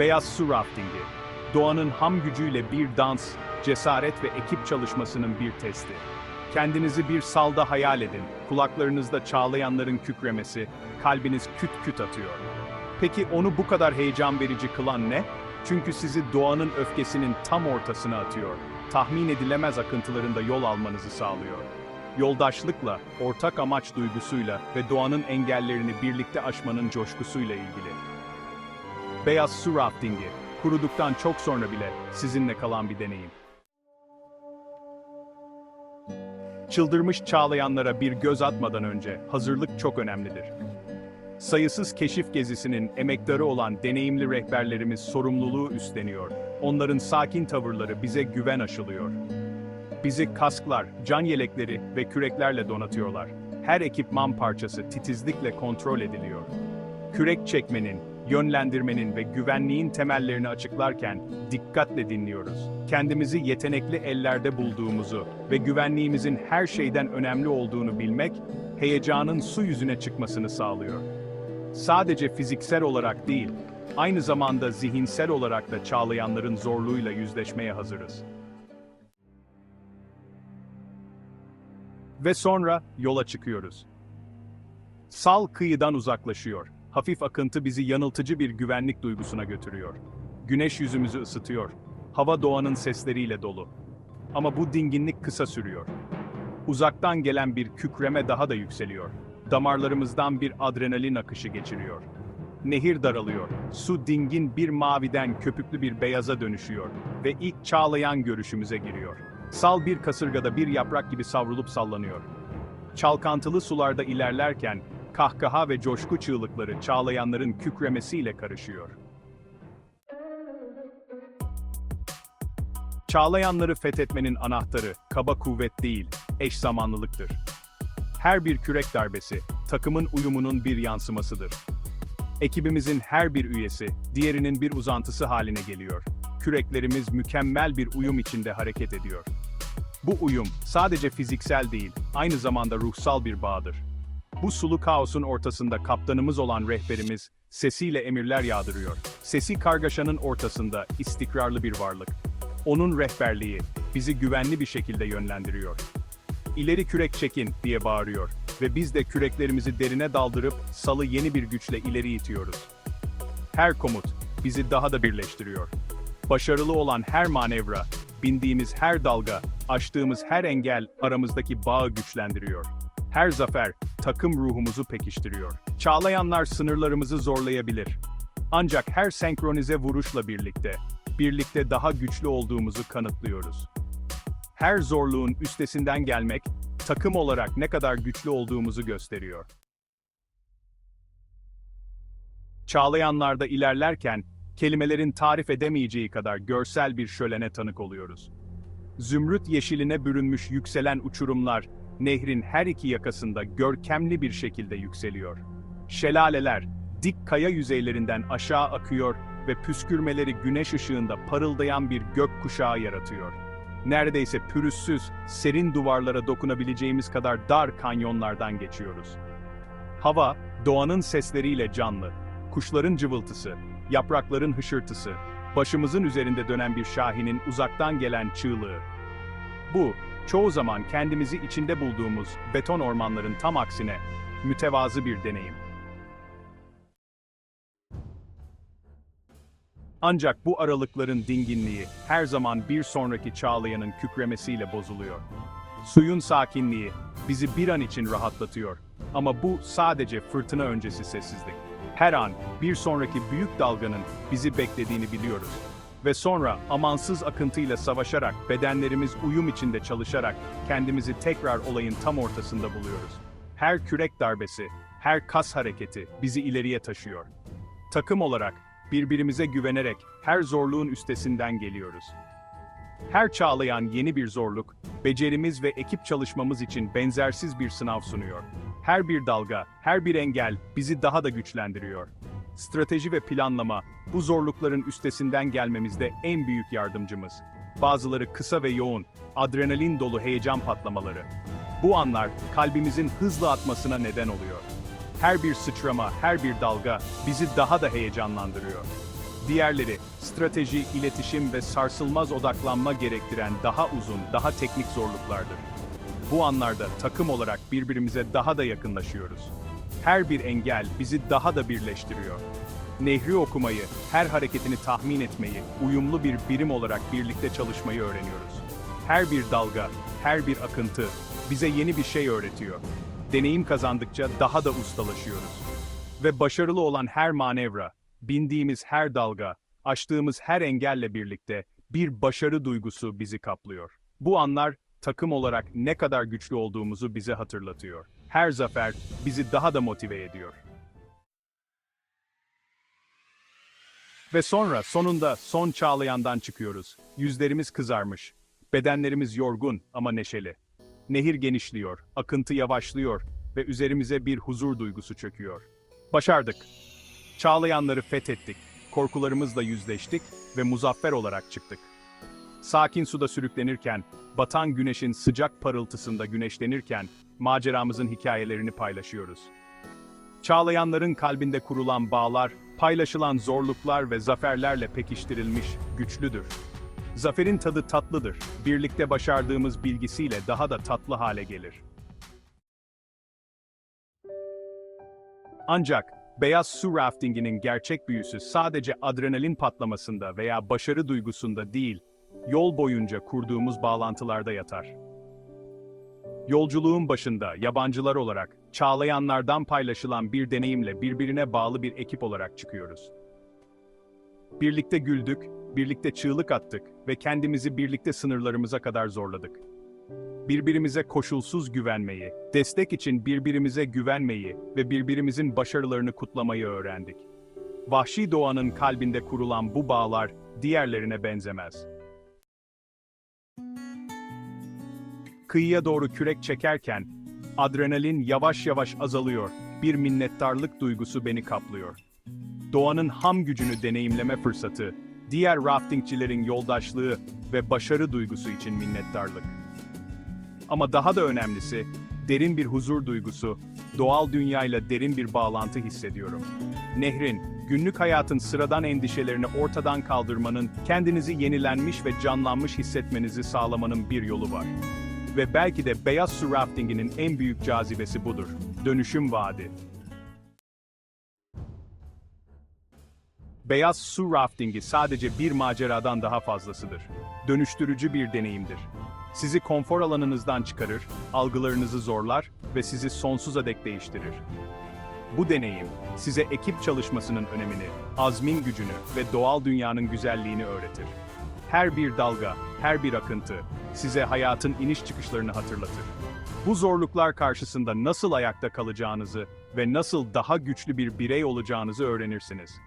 Beyaz su raftingi. Doğanın ham gücüyle bir dans, cesaret ve ekip çalışmasının bir testi. Kendinizi bir salda hayal edin. Kulaklarınızda çağlayanların kükremesi, kalbiniz küt küt atıyor. Peki onu bu kadar heyecan verici kılan ne? Çünkü sizi doğanın öfkesinin tam ortasına atıyor. Tahmin edilemez akıntılarında yol almanızı sağlıyor. Yoldaşlıkla, ortak amaç duygusuyla ve doğanın engellerini birlikte aşmanın coşkusuyla ilgili. Beyaz su raftingi, kuruduktan çok sonra bile sizinle kalan bir deneyim. Çıldırmış çağlayanlara bir göz atmadan önce hazırlık çok önemlidir. Sayısız keşif gezisinin emektarı olan deneyimli rehberlerimiz sorumluluğu üstleniyor. Onların sakin tavırları bize güven aşılıyor. Bizi kasklar, can yelekleri ve küreklerle donatıyorlar. Her ekipman parçası titizlikle kontrol ediliyor. Kürek çekmenin, yönlendirmenin ve güvenliğin temellerini açıklarken dikkatle dinliyoruz. Kendimizi yetenekli ellerde bulduğumuzu ve güvenliğimizin her şeyden önemli olduğunu bilmek, heyecanın su yüzüne çıkmasını sağlıyor. Sadece fiziksel olarak değil, aynı zamanda zihinsel olarak da çağlayanların zorluğuyla yüzleşmeye hazırız. Ve sonra yola çıkıyoruz. Sal kıyıdan uzaklaşıyor. Hafif akıntı bizi yanıltıcı bir güvenlik duygusuna götürüyor. Güneş yüzümüzü ısıtıyor. Hava doğanın sesleriyle dolu. Ama bu dinginlik kısa sürüyor. Uzaktan gelen bir kükreme daha da yükseliyor. Damarlarımızdan bir adrenalin akışı geçiriyor. Nehir daralıyor. Su dingin bir maviden köpüklü bir beyaza dönüşüyor ve ilk çağlayan görüşümüze giriyor. Sal bir kasırgada bir yaprak gibi savrulup sallanıyor. Çalkantılı sularda ilerlerken kahkaha ve coşku çığlıkları çağlayanların kükremesiyle karışıyor. Çağlayanları fethetmenin anahtarı kaba kuvvet değil, eş zamanlılıktır. Her bir kürek darbesi, takımın uyumunun bir yansımasıdır. Ekibimizin her bir üyesi, diğerinin bir uzantısı haline geliyor. Küreklerimiz mükemmel bir uyum içinde hareket ediyor. Bu uyum sadece fiziksel değil, aynı zamanda ruhsal bir bağdır. Bu sulu kaosun ortasında kaptanımız olan rehberimiz, sesiyle emirler yağdırıyor. Sesi kargaşanın ortasında istikrarlı bir varlık. Onun rehberliği bizi güvenli bir şekilde yönlendiriyor. İleri kürek çekin diye bağırıyor ve biz de küreklerimizi derine daldırıp salı yeni bir güçle ileri itiyoruz. Her komut bizi daha da birleştiriyor. Başarılı olan her manevra, bindiğimiz her dalga, aştığımız her engel aramızdaki bağı güçlendiriyor. Her zafer takım ruhumuzu pekiştiriyor. Çağlayanlar sınırlarımızı zorlayabilir. Ancak her senkronize vuruşla birlikte, birlikte daha güçlü olduğumuzu kanıtlıyoruz. Her zorluğun üstesinden gelmek, takım olarak ne kadar güçlü olduğumuzu gösteriyor. Çağlayanlarda ilerlerken, kelimelerin tarif edemeyeceği kadar görsel bir şölene tanık oluyoruz. Zümrüt yeşiline bürünmüş yükselen uçurumlar, nehrin her iki yakasında görkemli bir şekilde yükseliyor. Şelaleler, dik kaya yüzeylerinden aşağı akıyor ve püskürmeleri güneş ışığında parıldayan bir gök kuşağı yaratıyor. Neredeyse pürüzsüz, serin duvarlara dokunabileceğimiz kadar dar kanyonlardan geçiyoruz. Hava, doğanın sesleriyle canlı. Kuşların cıvıltısı, yaprakların hışırtısı, başımızın üzerinde dönen bir şahinin uzaktan gelen çığlığı. Bu, çoğu zaman kendimizi içinde bulduğumuz beton ormanların tam aksine mütevazı bir deneyim. Ancak bu aralıkların dinginliği her zaman bir sonraki çağlayanın kükremesiyle bozuluyor. Suyun sakinliği bizi bir an için rahatlatıyor. Ama bu sadece fırtına öncesi sessizlik. Her an bir sonraki büyük dalganın bizi beklediğini biliyoruz. Ve sonra amansız akıntıyla savaşarak, bedenlerimiz uyum içinde çalışarak kendimizi tekrar olayın tam ortasında buluyoruz. Her kürek darbesi, her kas hareketi bizi ileriye taşıyor. Takım olarak birbirimize güvenerek her zorluğun üstesinden geliyoruz. Her çağlayan yeni bir zorluk, becerimiz ve ekip çalışmamız için benzersiz bir sınav sunuyor. Her bir dalga, her bir engel bizi daha da güçlendiriyor. Strateji ve planlama, bu zorlukların üstesinden gelmemizde en büyük yardımcımız. Bazıları kısa ve yoğun, adrenalin dolu heyecan patlamaları. Bu anlar kalbimizin hızla atmasına neden oluyor. Her bir sıçrama, her bir dalga bizi daha da heyecanlandırıyor. Diğerleri, strateji, iletişim ve sarsılmaz odaklanma gerektiren daha uzun, daha teknik zorluklardır. Bu anlarda takım olarak birbirimize daha da yakınlaşıyoruz. Her bir engel bizi daha da birleştiriyor. Nehri okumayı, her hareketini tahmin etmeyi, uyumlu bir birim olarak birlikte çalışmayı öğreniyoruz. Her bir dalga, her bir akıntı bize yeni bir şey öğretiyor. Deneyim kazandıkça daha da ustalaşıyoruz. Ve başarılı olan her manevra, bindiğimiz her dalga, aştığımız her engelle birlikte bir başarı duygusu bizi kaplıyor. Bu anlar takım olarak ne kadar güçlü olduğumuzu bize hatırlatıyor. Her zafer bizi daha da motive ediyor. Ve sonra sonunda son çağlayandan çıkıyoruz. Yüzlerimiz kızarmış. Bedenlerimiz yorgun ama neşeli. Nehir genişliyor, akıntı yavaşlıyor ve üzerimize bir huzur duygusu çöküyor. Başardık. Çağlayanları fethettik. Korkularımızla yüzleştik ve muzaffer olarak çıktık. Sakin suda sürüklenirken, batan güneşin sıcak parıltısında güneşlenirken maceramızın hikayelerini paylaşıyoruz. Çağlayanların kalbinde kurulan bağlar, paylaşılan zorluklar ve zaferlerle pekiştirilmiş, güçlüdür. Zaferin tadı tatlıdır. Birlikte başardığımız bilgisiyle daha da tatlı hale gelir. Ancak beyaz su raftinginin gerçek büyüsü sadece adrenalin patlamasında veya başarı duygusunda değil, yol boyunca kurduğumuz bağlantılarda yatar. Yolculuğun başında yabancılar olarak çağlayanlardan paylaşılan bir deneyimle birbirine bağlı bir ekip olarak çıkıyoruz. Birlikte güldük, birlikte çığlık attık ve kendimizi birlikte sınırlarımıza kadar zorladık. Birbirimize koşulsuz güvenmeyi, destek için birbirimize güvenmeyi ve birbirimizin başarılarını kutlamayı öğrendik. Vahşi doğanın kalbinde kurulan bu bağlar diğerlerine benzemez. Kıyıya doğru kürek çekerken adrenalin yavaş yavaş azalıyor. Bir minnettarlık duygusu beni kaplıyor. Doğanın ham gücünü deneyimleme fırsatı, diğer raftingçilerin yoldaşlığı ve başarı duygusu için minnettarlık. Ama daha da önemlisi, derin bir huzur duygusu, doğal dünyayla derin bir bağlantı hissediyorum. Nehrin, günlük hayatın sıradan endişelerini ortadan kaldırmanın, kendinizi yenilenmiş ve canlanmış hissetmenizi sağlamanın bir yolu var. Ve belki de beyaz su raftinginin en büyük cazibesi budur. Dönüşüm vaadi. Beyaz su raftingi sadece bir maceradan daha fazlasıdır. Dönüştürücü bir deneyimdir. Sizi konfor alanınızdan çıkarır, algılarınızı zorlar ve sizi sonsuza dek değiştirir. Bu deneyim, size ekip çalışmasının önemini, azmin gücünü ve doğal dünyanın güzelliğini öğretir. Her bir dalga, her bir akıntı, size hayatın iniş çıkışlarını hatırlatır. Bu zorluklar karşısında nasıl ayakta kalacağınızı ve nasıl daha güçlü bir birey olacağınızı öğrenirsiniz.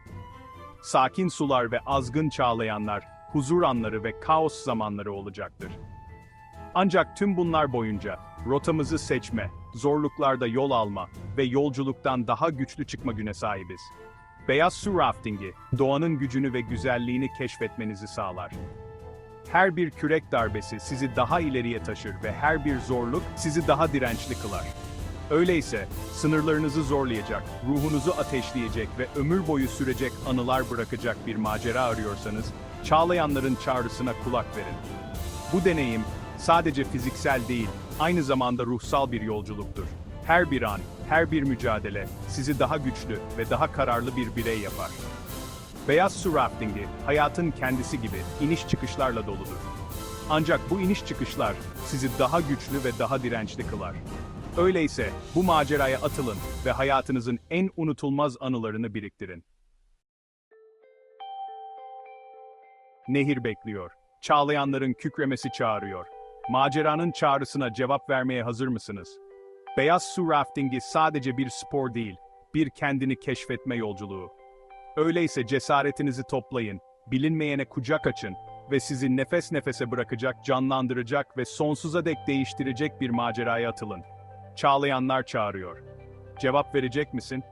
Sakin sular ve azgın çağlayanlar, huzur anları ve kaos zamanları olacaktır. Ancak tüm bunlar boyunca rotamızı seçme, zorluklarda yol alma ve yolculuktan daha güçlü çıkma güne sahibiz. Beyaz su raftingi, doğanın gücünü ve güzelliğini keşfetmenizi sağlar. Her bir kürek darbesi sizi daha ileriye taşır ve her bir zorluk sizi daha dirençli kılar. Öyleyse, sınırlarınızı zorlayacak, ruhunuzu ateşleyecek ve ömür boyu sürecek anılar bırakacak bir macera arıyorsanız, çağlayanların çağrısına kulak verin. Bu deneyim, sadece fiziksel değil, aynı zamanda ruhsal bir yolculuktur. Her bir an, her bir mücadele, sizi daha güçlü ve daha kararlı bir birey yapar. Beyaz su raftingi, hayatın kendisi gibi iniş çıkışlarla doludur. Ancak bu iniş çıkışlar sizi daha güçlü ve daha dirençli kılar. Öyleyse bu maceraya atılın ve hayatınızın en unutulmaz anılarını biriktirin. Nehir bekliyor. Çağlayanların kükremesi çağırıyor. Maceranın çağrısına cevap vermeye hazır mısınız? Beyaz su raftingi sadece bir spor değil, bir kendini keşfetme yolculuğu. Öyleyse cesaretinizi toplayın, bilinmeyene kucak açın ve sizi nefes nefese bırakacak, canlandıracak ve sonsuza dek değiştirecek bir maceraya atılın. Çağlayanlar çağırıyor. Cevap verecek misin?